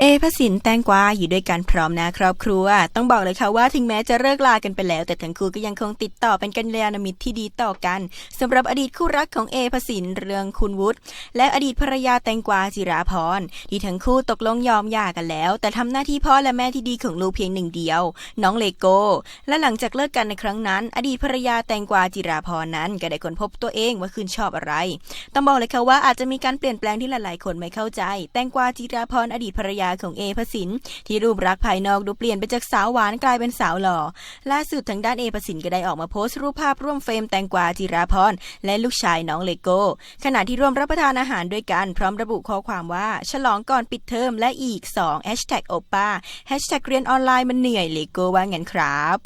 เอพระสินแตงกวาอยู่ด้วยกันพร้อมนะครอบครัว ต้องบอกเลยค่ะว่าถึงแม้จะเลิกลากันไปแล้ว แต่ทั้งคู่ก็ยังคงติดต่อเป็นกัลยาณมิตรที่ดีต่อกันสำหรับอดีตคู่รักของเอพระสินเรืองคุณวุฒิและอดีตภรรยาแตงกวาจิราพรที่ทั้งคู่ตกลงยอมหย่ากันแล้ว แต่ทำหน้าที่พ่อและแม่ที่ดีของลูกเพียงหนึ่งเดียว น้องเลโก้ และหลังจากเลิกกันในครั้งนั้น อดีตภรรยาแตงกวาจิราพรนั้นก็ได้ค้นพบตัวเองว่าคืนชอบอะไร ต้องบอกเลยค่ะว่าอาจจะมีการเปลี่ยนแปลงที่หลายๆ คนไม่เข้าใจ แตงกวาจิราพรอดีตภรรยาของเอพสินที่รูปรักษ์ภายนอกดูเปลี่ยนไปจากสาวหวานกลายเป็นสาวหล่อ ล่าสุดทางด้านเอพสินก็ได้ออกมาโพสต์รูปภาพร่วมเฟรมแตงกวาจิราพรและลูกชายน้องเลโก้ ขณะที่ร่วมรับประทานอาหารด้วยกัน พร้อมระบุข้อความว่า ฉลองก่อนปิดเทอมและอีก2แฮชแท็กโอป้าแฮชแท็กเรียนออนไลน์มันเหนื่อยเลโก้ว่างั้นครับ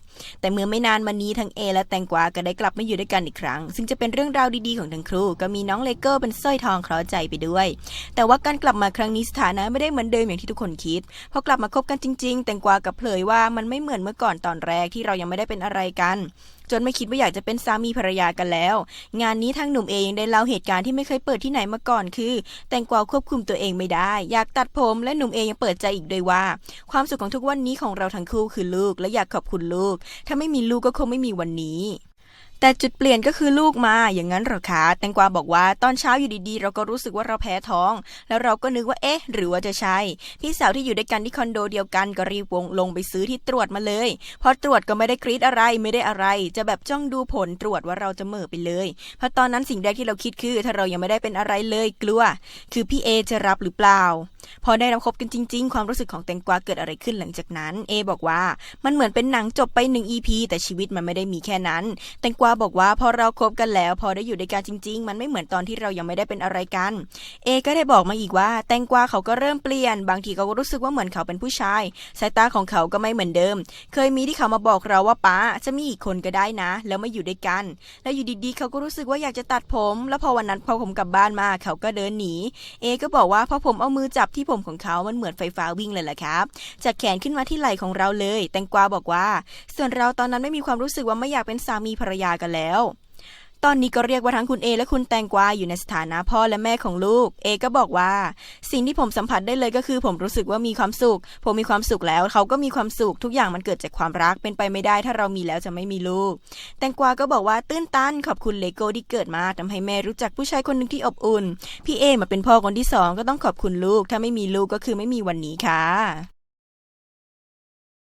แต่เมื่อไม่นานมานี้ทั้งเอและแตงกวาก็ได้กลับมาอยู่ด้วยกันอีกครั้ง ซึ่งจะเป็นเรื่องราวดีๆของทั้งครูก็มีน้องเลโก้เป็นสร้อยทองเคราะห์ใจไปด้วย แต่ว่าการกลับมาครั้งนี้สถานะไม่ได้เหมือนเดิมอย่างที่ทุกคนคิด พอกลับมาคบกันจริง ๆ แตงกวากับเผยว่ามันไม่เหมือนเมื่อก่อนตอนแรกที่เรายังไม่ได้เป็นอะไรกันจนไม่คิดว่าอยากจะเป็นสามีภรรยากันแล้ว งานนี้ทางหนุ่มเองได้เล่าเหตุการณ์ที่ไม่เคยเปิดที่ไหนมาก่อนคือ แตงกวาควบคุมตัวเองไม่ได้ อยากตัดผมและหนุ่มเองยังเปิดใจอีกด้วยว่า ความสุขของทุกวันนี้ของเราทั้งคู่คือลูก และอยากขอบคุณลูก ถ้าไม่มีลูกก็คงไม่มีวันนี้ แต่จุดเปลี่ยนก็คือลูกมาอย่างนั้นหรอคะแตงกวาบอกว่าตอนเช้าอยู่ดีๆ เราก็รู้สึกว่าเราแพ้ท้อง แล้วเราก็นึกว่าเอ๊ะ หรือว่าจะใช่ พี่สาวที่อยู่ด้วยกันที่คอนโดเดียวกันก็รีบวงลงไปซื้อที่ตรวจมาเลย พอตรวจก็ไม่ได้กรีดอะไรไม่ได้อะไร จะแบบจ้องดูผลตรวจว่าเราจะเหม่อไปเลยเพราะตอนนั้นสิ่งแรกที่เราคิดคือ ถ้าเรายังไม่ได้เป็นอะไรเลยกลัว คือพี่เอจะรับหรือเปล่า พอได้เราคบกันจริง ๆ ความรู้สึกของแตงกวาเกิดอะไรขึ้นหลังจากนั้นเอบอกว่ามันเหมือนเป็นหนังจบไปหนึ่ง EP แต่ชีวิตมันไม่ได้มีแค่นั้น แตงกวาบอกว่าพอเราคบกันแล้ว พอได้อยู่ด้วยกันจริง ๆ มันไม่เหมือนตอนที่เรายังไม่ได้เป็นอะไรกันเอก็ได้บอกมาอีกว่า แตงกวาเขาก็เริ่มเปลี่ยน บางทีเขาก็รู้สึกว่าเหมือนเขาเป็นผู้ชาย สายตาของเขาก็ไม่เหมือนเดิม เคยมีที่เขามาบอกเราว่าป้าจะมีอีกคนก็ได้นะ แล้วมาอยู่ด้วยกัน แล้วอยู่ดีๆ เขาก็รู้สึกว่าอยากจะตัดผม แล้วพอวันนั้นพอผมกลับบ้านมาเขาก็เดินหนี เอก็บอกว่าพอผมเอามือจับที่ผมของเขามันเหมือนไฟฟ้าวิ่งเลยแหละครับ จากแขนขึ้นมาที่ไหล่ของเราเลย แตงกวาบอกว่า ส่วนเราตอนนั้นไม่มีความรู้สึกว่าไม่อยากเป็นสามีภรรยากันแล้ว ตอนนี้ก็เรียกว่าทั้งคุณเอและคุณแตงกวาอยู่ในสถานะพ่อและแม่ของลูก เอก็บอกว่า สิ่งที่ผมสัมผัสได้เลยก็คือ ผมรู้สึกว่ามีความสุข ผมมีความสุขแล้วเขาก็มีความสุขทุกอย่างมันเกิดจากความรักเป็นไปไม่ได้ ถ้าเรามีแล้วจะไม่มีลูก แตงกวาก็บอกว่าตื้นตันขอบคุณเลโก้ที่เกิดมาทำให้แม่รู้จักผู้ชายคนหนึ่งที่อบอุ่น พี่เอมาเป็นพ่อคนที่สองก็ต้องขอบคุณลูก ถ้าไม่มีลูกก็คือไม่มีวันนี้ค่ะ